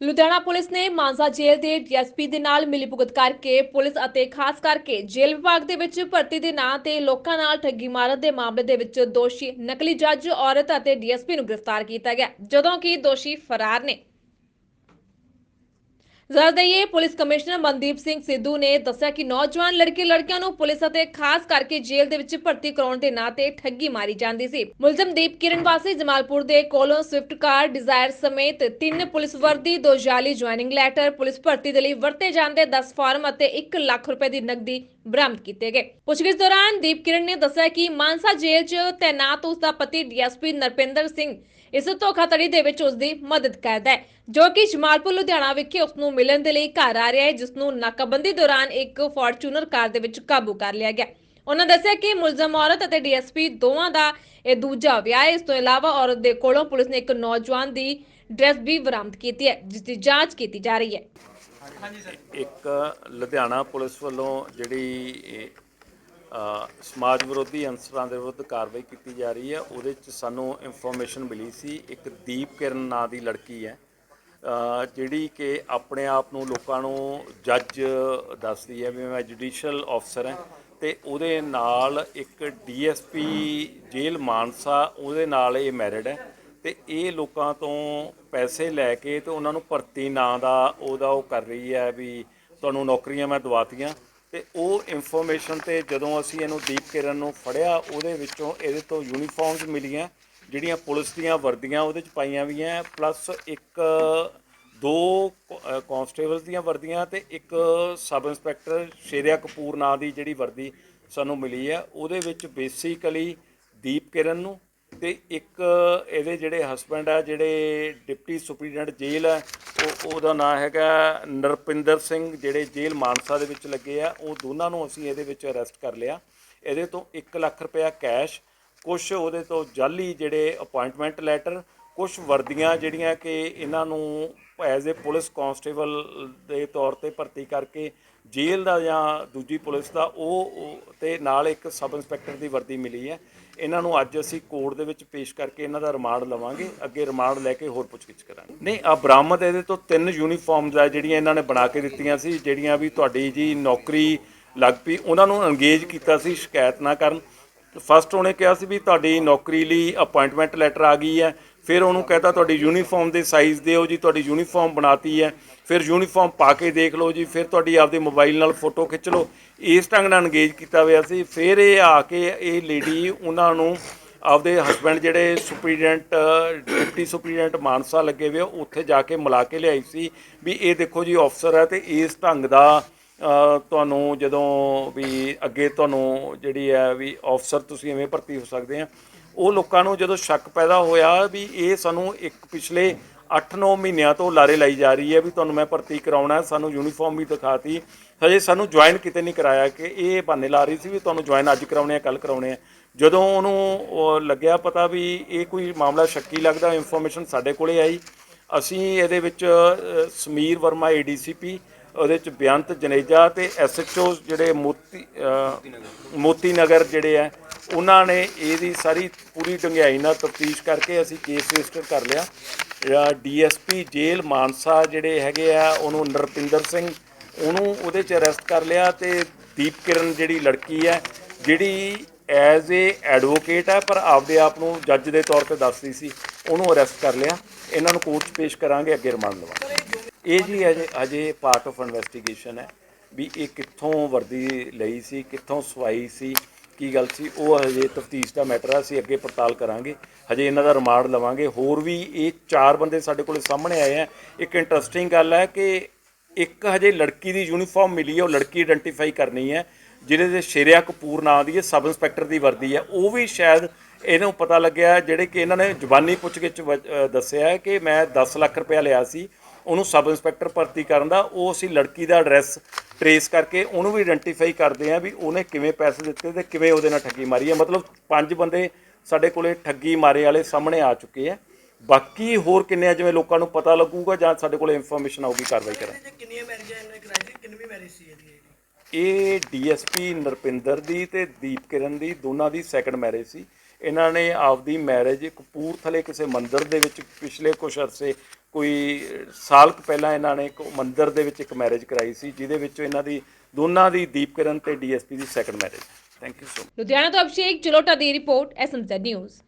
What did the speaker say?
Ludhiana police ਨੇ ਮਾਨਸਾ ਜੇਲ੍ਹ ਦੇ DSP ਦੇ ਨਾਲ ਮਿਲੀਭੁਗਤ ਕਰਕੇ ਪੁਲਿਸ ਅਤੇ ਖਾਸ ਕਰਕੇ ਜੇਲ੍ਹ ਵਿਭਾਗ ਦੇ ਵਿੱਚ ਭਰਤੀ ਦੇ ਨਾਂ ਤੇ ਲੋਕਾਂ ਨਾਲ ਠੱਗੀ ਮਾਰਨ ਦੇ ਮਾਮਲੇ ਦੇ ਵਿੱਚ ਦੋਸ਼ੀ ਨਕਲੀ ਜੱਜ, ਔਰਤ ਅਤੇ ਡੀਐਸਪੀ ਨੂੰ ਗ੍ਰਿਫਤਾਰ ਕੀਤਾ ਗਿਆ, ਜਦੋਂ ਕਿ ਦੋਸ਼ੀ ਫਰਾਰ ਨੇ। ਜ਼ਰਾ ਦਈਏ, ਪੁਲਿਸ ਕਮਿਸ਼ਨਰ ਮਨਦੀਪ ਸਿੰਘ ਸਿੱਧੂ ਨੇ ਦੱਸਿਆ ਕਿ ਨੌਜਵਾਨ ਲੜਕੇ ਲੜਕੀਆਂ ਨੂੰ ਪੁਲਿਸ ਅਤੇ ਖਾਸ ਕਰਕੇ ਜੇਲ੍ਹ ਦੇ ਵਿੱਚ ਭਰਤੀ ਕਰਾਉਣ ਦੇ ਨਾਂ ਤੇ ਠੱਗੀ ਮਾਰੀ ਜਾਂਦੀ ਸੀ। ਮੁਲਜ਼ਮ ਦੀਪ ਕਿਰਨ ਵਾਸੀ ਜਮਾਲਪੁਰ ਦੇ ਕੋਲੋਂ ਸਵਿਫਟ ਕਾਰ ਡਿਜ਼ਾਇਰ ਸਮੇਤ ਤਿੰਨ ਪੁਲਿਸ ਵਰਦੀ, ਦੋ ਜਾਲੀ ਜੁਆਇਨਿੰਗ ਲੈਟਰ ਪੁਲਿਸ ਭਰਤੀ ਦੇ ਲਈ ਵਰਤੇ ਜਾਂਦੇ 10 ਫਾਰਮ ਅਤੇ 1 ਲੱਖ ਰੁਪਏ ਦੀ ਨਕਦੀ ਬਰਾਮਦ ਕੀਤੇ ਗਏ। ਪੁੱਛਗਿੱਛ ਦੌਰਾਨ ਦੀਪ ਕਿਰਨ ਨੇ ਦੱਸਿਆ ਕਿ ਮਾਨਸਾ ਜੇਲ੍ਹ 'ਚ ਤੈਨਾਤ ਉਸ ਦਾ ਪਤੀ ਡੀਐਸਪੀ ਨਰਪਿੰਦਰ ਸਿੰਘ ਇਸ ਧੋਖਾਧੜੀ ਦੇ ਵਿੱਚ ਉਸ ਦੀ ਮਦਦ ਕਰਦਾ ਹੈ, ਜੋ ਕਿ ਜਮਾਲਪੁਰ, ਲੁਧਿਆਣਾ ਵਿਖੇ ਉਸ ਨੂੰ ਮਿਲਣ ਦੇ ਲਈ ਘਰ ਆ ਰਿਹਾ ਹੈ, ਜਿਸ ਨੂੰ ਨਾਕਾਬੰਦੀ ਦੌਰਾਨ ਇੱਕ ਫੋਰਚੂਨਰ ਕਾਰ ਦੇ ਵਿੱਚ ਕਾਬੂ ਕਰ ਲਿਆ ਗਿਆ। ਉਹਨਾਂ ਦੱਸਿਆ ਕਿ ਮੁਲਜ਼ਮ ਔਰਤ ਅਤੇ ਡੀਐਸਪੀ ਦੋਵਾਂ ਦਾ ਇਹ ਦੂਜਾ ਵਿਆਹ ਹੈ। ਇਸ ਤੋਂ ਇਲਾਵਾ ਔਰਤ ਦੇ ਕੋਲੋਂ ਪੁਲਿਸ ਨੇ ਇੱਕ ਨੌਜਵਾਨ ਦੀ ਡਰੈਸ ਵੀ ਬਰਾਮਦ ਕੀਤੀ ਹੈ, ਜਿਸ ਦੀ ਜਾਂਚ ਕੀਤੀ ਜਾ ਰਹੀ ਹੈ। ਇੱਕ ਲੁਧਿਆਣਾ ਪੁਲਿਸ ਵੱਲੋਂ ਜਿਹੜੀ ਸਮਾਜ ਵਿਰੋਧੀ ਅੰਸਰਾਂ ਦੇ ਵਿਰੁੱਧ ਕਾਰਵਾਈ ਕੀਤੀ ਜਾ ਰਹੀ ਹੈ, ਉਹਦੇ ਚ ਸਾਨੂੰ ਇਨਫੋਰਮੇਸ਼ਨ ਮਿਲੀ ਸੀ, ਇੱਕ ਦੀਪ ਕਿਰਨ ਨਾਂ ਦੀ ਲੜਕੀ ਹੈ ਜਿਹੜੀ ਕਿ ਆਪਣੇ ਆਪ ਨੂੰ ਲੋਕਾਂ ਨੂੰ ਜੱਜ ਦੱਸਦੀ ਹੈ ਵੀ ਮੈਂ ਜੁਡੀਸ਼ੀਅਲ ਅਫਸਰ ਹਾਂ, ਤੇ ਉਹਦੇ ਨਾਲ ਇੱਕ ਡੀਐਸਪੀ ਜੇਲ੍ਹ ਮਾਨਸਾ, ਉਹਦੇ ਨਾਲ ਇਹ ਮੈਰਿਡ ਹੈ ਤੇ ਇਹ ਲੋਕਾਂ ਤੋਂ ਪੈਸੇ ਲੈ ਕੇ ਤੇ ਉਹਨਾਂ ਨੂੰ ਭਰਤੀ ਨਾਂ ਦਾ ਉਹਦਾ ਉਹ ਕਰ ਰਹੀ ਹੈ ਵੀ ਤੁਹਾਨੂੰ ਨੌਕਰੀਆਂ ਮੈਂ ਦਵਾਤੀਆਂ। ਤੇ ਉਹ ਇਨਫੋਰਮੇਸ਼ਨ ਤੇ ਜਦੋਂ ਅਸੀਂ ਇਹਨੂੰ ਦੀਪ ਕਿਰਨ ਨੂੰ ਫੜਿਆ, ਉਹਦੇ ਵਿੱਚੋਂ ਇਹਦੇ ਤੋਂ ਯੂਨੀਫਾਰਮਸ ਮਿਲੀਆਂ, ਜਿਹੜੀਆਂ ਪੁਲਿਸ ਦੀਆਂ ਵਰਦੀਆਂ ਉਹਦੇ ਚ ਪਾਈਆਂ ਵੀਆਂ ਪਲੱਸ ਇੱਕ, ਦੋ ਕਾਂਸਟੇਬਲਸ ਦੀਆਂ ਵਰਦੀਆਂ ਤੇ ਇੱਕ ਸਬ ਇੰਸਪੈਕਟਰ ਸ਼ੇਰਿਆ ਕਪੂਰ ਨਾਂ ਦੀ ਜਿਹੜੀ ਵਰਦੀ ਸਾਨੂੰ ਮਿਲੀ ਹੈ। ਉਹਦੇ ਵਿੱਚ ਬੇਸਿਕਲੀ ਦੀਪ ਕਿਰਨ ਨੂੰ ਤੇ ਇੱਕ ਇਹਦੇ ਜਿਹੜੇ ਹਸਬੰਡ ਆ, ਜਿਹੜੇ ਡਿਪਟੀ ਸੁਪਰੀਡੈਂਟ ਜੇਲ੍ਹ ਹੈ ਉਹ, ਉਹਦਾ ਨਾਮ ਹੈਗਾ ਨਰਪਿੰਦਰ ਸਿੰਘ, ਜਿਹੜੇ ਜੇਲ੍ਹ ਮਾਨਸਾ ਦੇ ਵਿੱਚ ਲੱਗੇ ਆ, ਉਹ ਦੋਨਾਂ ਨੂੰ ਅਸੀਂ ਇਹਦੇ ਵਿੱਚ ਅਰੈਸਟ ਕਰ ਲਿਆ। ਇਹਦੇ ਤੋਂ 1 ਲੱਖ ਰੁਪਇਆ ਕੈਸ਼ ਕੁਝ ਉਹਦੇ ਤੋਂ ਜਾਲੀ ਜਿਹੜੇ ਅਪਾਇੰਟਮੈਂਟ ਲੈਟਰ ਕੁਝ ਵਰਦੀਆਂ ਜਿਹੜੀਆਂ ਕਿ ਇਹਨਾਂ ਨੂੰ ਐਜ਼ ਅ ਪੁਲਿਸ ਕਾਂਸਟੇਬਲ ਦੇ ਤੌਰ ਤੇ ਭਰਤੀ ਕਰਕੇ ਜੇਲ੍ਹ ਦਾ ਜਾਂ ਦੂਜੀ ਪੁਲਿਸ ਦਾ ਉਹ, ਉਹ- ਤੇ ਨਾਲ ਇੱਕ ਸਬ ਇੰਸਪੈਕਟਰ ਦੀ ਵਰਦੀ ਮਿਲੀ ਹੈ। ਇਹਨਾਂ ਨੂੰ ਅੱਜ ਅਸੀਂ ਕੋਰਟ ਦੇ ਵਿੱਚ ਪੇਸ਼ ਕਰਕੇ ਇਹਨਾਂ ਦਾ ਰਿਮਾਂਡ ਲਵਾਂਗੇ। ਅੱਗੇ ਰਿਮਾਂਡ ਲੈ ਕੇ ਹੋਰ ਪੁੱਛਗਿੱਛ ਕਰਾਂਗੇ। ਨਹੀਂ, ਆ ਬਰਾਮਦ ਇਹਦੇ ਤੋਂ ਤਿੰਨ ਯੂਨੀਫਾਰਮਸ ਆ ਜਿਹੜੀਆਂ ਇਹਨਾਂ ਨੇ ਬਣਾ ਕੇ ਦਿੱਤੀਆਂ ਸੀ, ਜਿਹੜੀਆਂ ਵੀ ਤੁਹਾਡੀ ਜੀ ਨੌਕਰੀ ਲੱਗ ਪਈ, ਉਹਨਾਂ ਨੂੰ ਅੰਗੇਜ ਕੀਤਾ ਸੀ, ਸ਼ਿਕਾਇਤ ਨਾ ਕਰਨ। ਫਸਟ ਉਹਨੇ ਕਿਹਾ ਸੀ ਵੀ ਤੁਹਾਡੀ ਨੌਕਰੀ ਲਈ ਅਪਾਇੰਟਮੈਂਟ ਲੈਟਰ ਆ ਗਈ ਹੈ। ਫਿਰ ਉਹਨੂੰ ਕਹਤਾ, ਤੁਹਾਡੀ ਯੂਨੀਫਾਰਮ ਦੇ ਸਾਈਜ਼ ਦਿਓ ਜੀ, ਤੁਹਾਡੀ ਯੂਨੀਫਾਰਮ ਬਣਾਤੀ ਹੈ। ਫਿਰ ਯੂਨੀਫਾਰਮ ਪਾ ਕੇ ਦੇਖ ਲਓ ਜੀ, ਫਿਰ ਤੁਹਾਡੀ ਆਪਦੇ ਮੋਬਾਈਲ ਨਾਲ ਫੋਟੋ ਖਿੱਚ ਲਓ। ਇਸ ਢੰਗ ਨਾਲ ਅੰਗੇਜ ਕੀਤਾ ਹੋਇਆ ਸੀ। ਫਿਰ ਇਹ ਆ ਕੇ ਇਹ ਲੇਡੀ ਉਹਨਾਂ ਨੂੰ ਆਪਦੇ ਹਸਬੰਡ ਜਿਹੜੇ ਸੁਪਰੀਡੈਂਟ ਡਿਪਟੀ ਸੁਪਰੀਡੈਂਟ ਮਾਨਸਾ ਲੱਗੇ ਹੋਏ ਉੱਥੇ ਜਾ ਕੇ ਮਿਲਾ ਕੇ ਲਿਆਈ ਸੀ ਵੀ ਇਹ ਦੇਖੋ ਜੀ ਅਫਸਰ ਹੈ ਤੇ ਇਸ ਢੰਗ ਦਾ ਤੁਹਾਨੂੰ ਜਦੋਂ ਵੀ ਅੱਗੇ ਤੁਹਾਨੂੰ ਜਿਹੜੀ ਹੈ ਵੀ ਅਫਸਰ ਤੁਸੀਂ ਐਵੇਂ ਭਰਤੀ ਹੋ ਸਕਦੇ ਆ ਉਹ ਲੋਕਾਂ ਨੂੰ ਜਦੋਂ ਸ਼ੱਕ ਪੈਦਾ ਹੋਇਆ ਵੀ ਇਹ ਸਾਨੂੰ ਇੱਕ ਪਿਛਲੇ 8-9 ਮਹੀਨਿਆਂ ਤੋਂ ਲਾਰੇ ਲਾਈ ਜਾ ਰਹੀ ਹੈ ਵੀ ਤੁਹਾਨੂੰ ਮੈਂ ਭਰਤੀ ਕਰਾਉਣਾ ਸਾਨੂੰ ਯੂਨੀਫਾਰਮ ਵੀ ਦਿਖਾਤੀ। ਹਜੇ ਸਾਨੂੰ ਜੁਆਇਨ ਕਿਤੇ ਨਹੀਂ ਕਰਾਇਆ ਕਿ ਇਹ ਬਹਾਨੇ ਲਾ ਰਹੀ ਸੀ ਵੀ ਤੁਹਾਨੂੰ ਜੁਆਇਨ ਅੱਜ ਕਰਾਉਣੇ ਆ ਕੱਲ ਕਰਾਉਣੇ ਆ। ਜਦੋਂ ਉਹਨੂੰ ਲੱਗਿਆ ਪਤਾ ਵੀ ਇਹ ਕੋਈ ਮਾਮਲਾ ਸ਼ੱਕੀ ਲੱਗਦਾ ਇਨਫੋਰਮੇਸ਼ਨ ਸਾਡੇ ਕੋਲੇ ਆਈ। ਅਸੀਂ ਇਹਦੇ ਵਿੱਚ ਸਮੀਰ ਵਰਮਾ ਏਡੀਸੀਪੀ ਉਹਦੇ ਚ ਬੇਅੰਤ ਜਨੇਜਾ ਤੇ ਐਸਐਚਓ ਜਿਹੜੇ ਮੋਤੀ ਮੋਤੀ ਨਗਰ ਜਿਹੜੇ ਆ, ਉਹਨਾਂ ਨੇ ਇਹਦੀ ਸਾਰੀ ਪੂਰੀ ਡੰਗਿਆਈ ਨਾਲ ਤਫਤੀਸ਼ ਕਰਕੇ ਅਸੀਂ ਕੇਸ ਰਜਿਸਟਰ ਕਰ ਲਿਆ। ਜਿਹੜਾ ਡੀਐਸਪੀ ਜੇਲ੍ਹ ਮਾਨਸਾ ਜਿਹੜੇ ਹੈਗੇ ਆ, ਉਹਨੂੰ ਨਰਪਿੰਦਰ ਸਿੰਘ, ਉਹਨੂੰ ਉਹਦੇ ਚ ਅਰੈਸਟ ਕਰ ਲਿਆ ਤੇ ਦੀਪ ਕਿਰਨ ਜਿਹੜੀ ਲੜਕੀ ਹੈ ਜਿਹੜੀ ਐਜ਼ ਏ ਐਡਵੋਕੇਟ ਹੈ ਪਰ ਆਪਦੇ ਆਪ ਨੂੰ ਜੱਜ ਦੇ ਤੌਰ ਤੇ ਦੱਸਦੀ ਸੀ, ਉਹਨੂੰ ਅਰੈਸਟ ਕਰ ਲਿਆ। ਇਹਨਾਂ ਨੂੰ ਕੋਰਟ 'ਚ ਪੇਸ਼ ਕਰਾਂਗੇ, ਅੱਗੇ ਰਿਮਾਂਡ ਲਵਾਂਗੇ। ਇਹ ਜੀ ਅਜੇ ਅਜੇ ਪਾਰਟ ਆਫ ਇਨਵੈਸਟੀਗੇਸ਼ਨ ਹੈ ਵੀ ਇਹ ਕਿੱਥੋਂ ਵਰਦੀ ਲਈ ਸੀ, ਕਿੱਥੋਂ ਸਵਾਈ ਸੀ, ਕੀ ਗੱਲ ਸੀ, ਉਹ ਹਜੇ ਤਫਤੀਸ਼ ਦਾ ਮੈਟਰ ਆ, ਅਸੀਂ ਅੱਗੇ ਪੜਤਾਲ ਕਰਾਂਗੇ, ਹਜੇ ਇਹਨਾਂ ਦਾ ਰਿਮਾਂਡ ਲਵਾਂਗੇ। ਹੋਰ ਵੀ ਇਹ ਚਾਰ ਬੰਦੇ ਸਾਡੇ ਕੋਲੇ ਸਾਹਮਣੇ ਆਏ ਆ। ਇੱਕ ਇੰਟਰਸਟਿੰਗ ਗੱਲ ਹੈ ਕਿ ਇੱਕ ਹਜੇ ਲੜਕੀ ਦੀ ਯੂਨੀਫਾਰਮ ਮਿਲੀ ਹੈ ਉਹ ਲੜਕੀ ਆਇਡੈਂਟੀਫਾਈ ਕਰਨੀ ਹੈ, ਜਿਹਦੇ ਦੇ ਸ਼ੇਰਿਆ ਕਪੂਰ ਨਾਂ ਦੀ ਹੈ ਸਬ ਇੰਸਪੈਕਟਰ ਦੀ ਵਰਦੀ ਹੈ। ਉਹ ਵੀ ਸ਼ਾਇਦ ਇਹਨੂੰ ਪਤਾ ਲੱਗਿਆ, ਜਿਹੜੇ ਕਿ ਇਹਨਾਂ ਨੇ ਜ਼ੁਬਾਨੀ ਪੁੱਛਗਿੱਛ ਵ- ਦੱਸਿਆ ਕਿ ਮੈਂ 10 ਲੱਖ ਰੁਪਇਆ ਲਿਆ ਸੀ। ਉਹਨੂੰ ਸਬ ਇੰਸਪੈਕਟਰ ਭਰਤੀ ਕਰਨ ਦਾ ਉਹ ਅਸੀਂ ਲੜਕੀ ਦਾ ਐਡਰੈਸ ਟਰੇਸ ਕਰਕੇ ਉਹਨੂੰ ਵੀ ਆਇਡੈਂਟੀਫਾਈ ਕਰਦੇ ਆ ਵੀ ਉਹਨੇ ਕਿਵੇਂ ਪੈਸੇ ਦਿੱਤੇ ਤੇ ਕਿਵੇਂ ਉਹਦੇ ਨਾਲ ਠੱਗੀ ਮਾਰੀ ਹੈ। ਮਤਲਬ ਪੰਜ ਬੰਦੇ ਸਾਡੇ ਕੋਲੇ ਠੱਗੀ ਮਾਰੇ ਵਾਲੇ ਸਾਹਮਣੇ ਆ ਚੁੱਕੇ ਆ ਬਾਕੀ ਹੋਰ ਕਿੰਨੇ ਜਿਵੇਂ ਲੋਕਾਂ ਨੂੰ ਪਤਾ ਲੱਗੂਗਾ ਜਾਂ ਸਾਡੇ ਕੋਲੇ ਇਨਫੋਰਮੇਸ਼ਨ ਆਊਗੀ ਕਾਰਵਾਈ ਕਰਾਂਗੇ। 'ਚ ਕਿੰਨੀਆਂ ਮੈਰਿਜਾਂ ਇਹਨੇ ਕਰਾਈ ਸੀ ਕਿੰਨਵੀਂ ਮੈਰਿਜ ਸੀ ਇਹਦੀ? ਇਹ? ਇਹ ਡੀਐਸਪੀ ਨਰਪਿੰਦਰ ਦੀ ਤੇ ਦੀਪ ਕਿਰਨ ਦੀ ਦੋਨਾਂ ਦੀ ਸੈਕੰਡ ਮੈਰਿਜ ਸੀ। ਇਹਨਾਂ ਨੇ ਆਪਦੀ ਮੈਰਿਜ ਕਪੂਰਥਲੇ ਕਿਸੇ ਮੰਦਿਰ ਦੇ ਵਿੱਚ ਪਿਛਲੇ ਕੁਝ ਅਰਸੇ ਕੋਈ ਸਾਲ ਕੁ ਪਹਿਲਾਂ ਇਹਨਾਂ ਨੇ ਇੱਕ ਮੰਦਿਰ ਦੇ ਵਿੱਚ ਇੱਕ ਮੈਰਿਜ ਕਰਾਈ ਸੀ, ਜਿਹਦੇ ਵਿੱਚ ਇਹਨਾਂ ਦੀ, ਦੋਨਾਂ ਦੀ ਦੀਪਕਰਨ ਤੇ DSP the second marriage thank you so Ludhiana ਤੋਂ ਅਭਿਸ਼ੇਕ ਚਲੋਟਾ ਦੀ ਰਿਪੋਰਟ ਐਸਐਮਜ਼ੈਡ ਨਿਊਜ਼